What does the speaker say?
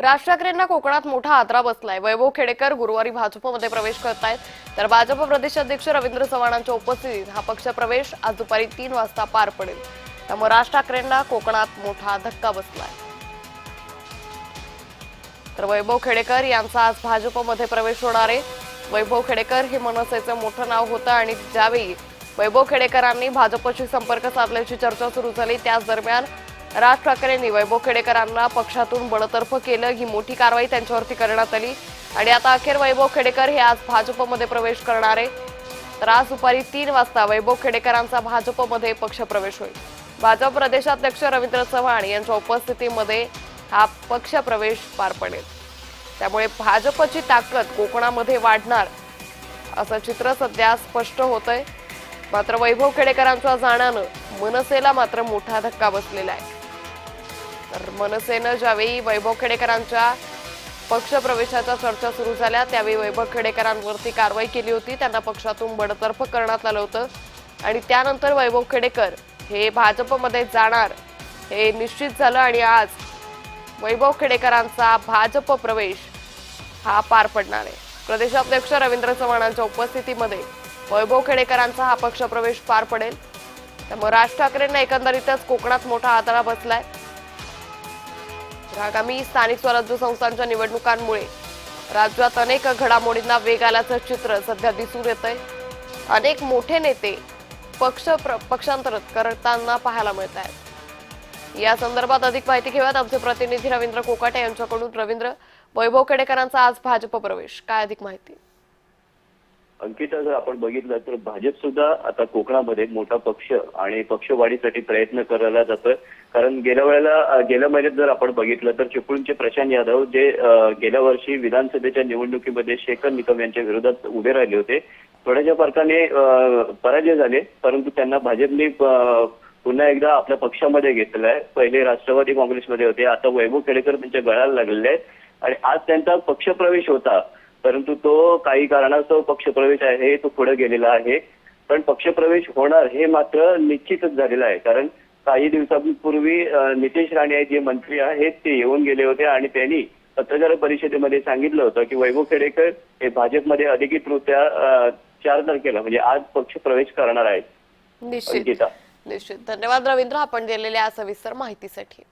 राज ठाकरेंना कोकणात मोठा आदरा बसलाय. वैभव खेडेकर गुरुवारी भाजपमध्ये प्रवेश करतायत. तर भाजप प्रदेशाध्यक्ष रवींद्र चव्हाणांच्या उपस्थितीत हा पक्ष प्रवेश आज दुपारी तीन वाजता पार पडेल. त्यामुळे राज ठाकरेंना कोकणात मोठा धक्का बसलाय. तर वैभव खेडेकर यांचा आज भाजपमध्ये प्रवेश होणार आहे. वैभव खेडेकर हे मनसेचं मोठं नाव होतं आणि ज्यावेळी वैभव खेडेकरांनी भाजपशी संपर्क साधल्याची चर्चा सुरू झाली त्याच दरम्यान राज ठाकरेंनी वैभव खेडेकरांना पक्षातून बडतर्फ केलं. ही मोठी कारवाई त्यांच्यावरती करण्यात आली. आणि आता अखेर वैभव खेडेकर हे आज भाजपमध्ये प्रवेश करणार आहे. तर आज दुपारी तीन वाजता वैभव खेडेकरांचा भाजपमध्ये पक्षप्रवेश होईल. भाजप प्रदेशाध्यक्ष रवींद्र चव्हाण यांच्या उपस्थितीमध्ये हा पक्षप्रवेश पार पडेल. त्यामुळे भाजपची ताकद कोकणामध्ये वाढणार असं चित्र सध्या स्पष्ट होतंय. मात्र वैभव खेडेकरांच्या जाण्यानं मनसेला मात्र मोठा धक्का बसलेला आहे. तर मनसेनं ज्यावेळी वैभव खेडेकरांच्या पक्षप्रवेशाच्या चर्चा सुरू झाल्या त्यावेळी वैभव खेडेकरांवरती कारवाई केली होती. त्यांना पक्षातून बडतर्फ करण्यात आलं होतं. आणि त्यानंतर वैभव खेडेकर हे भाजपमध्ये जाणार हे निश्चित झालं आणि आज वैभव खेडेकरांचा भाजप प्रवेश हा पार पडणार आहे. प्रदेशाध्यक्ष रवींद्र चव्हाणांच्या उपस्थितीमध्ये वैभव खेडेकरांचा हा पक्षप्रवेश पार पडेल. त्यामुळे राज ठाकरेंना एकंदरीतच कोकणात मोठा आदळा बसलाय. आगामी स्थानिक स्वराज्य संस्थांच्या निवडणुकांमुळे राज्यात अनेक घडामोडींना वेग आल्याचं चित्र सध्या दिसून येत आहे अनेक मोठे नेते पक्ष प्र- पक्षांतर करताना पाहायला मिळत आहेत या संदर्भात अधिक माहिती घेऊयात. आमचे प्रतिनिधी रवींद्र कोकाटे यांच्याकडून. रवींद्र वैभव खेडेकरांचा आज भाजप प्रवेश. काय अधिक माहिती? अंकिता जर आपण बघितलं तर भाजप सुद्धा आता कोकणामध्ये मोठा पक्ष आणि पक्षवाढीसाठी प्रयत्न करायला जातोय. कारण गेल्या वेळेला गेल्या महिन्यात जर आपण बघितलं तर चिपळूणचे प्रशांत यादव जे गेल्या वर्षी विधानसभेच्या निवडणुकीमध्ये शेखर निकम यांच्या विरोधात उभे राहिले होते. थोड्याशा फरकाने पराजय झाले. परंतु त्यांना भाजपने पुन्हा एकदा आपल्या पक्षामध्ये घेतलेलं आहे. पहिले राष्ट्रवादी काँग्रेसमध्ये होते. आता वैभव खेडेकर त्यांच्या गळाला लागलेले आहेत. आणि आज त्यांचा पक्षप्रवेश होता. परंतु तो काही कारणास्तव पक्षप्रवेश आहे तो पुढे गेलेला आहे. पण पक्षप्रवेश होणार हे मात्र निश्चितच झालेलं आहे. कारण काही दिवसांपूर्वी नितेश राणे जे मंत्री आहेत ते येऊन गेले होते आणि त्यांनी पत्रकार परिषदेमध्ये सांगितलं होतं की वैभव खेडेकर हे भाजपमध्ये अधिकृतरित्या चार तारखेला म्हणजे आज पक्षप्रवेश करणार आहेत. निश्चित. निश्चित. धन्यवाद रवींद्र. आपण दिलेल्या सविस्तर माहितीसाठी.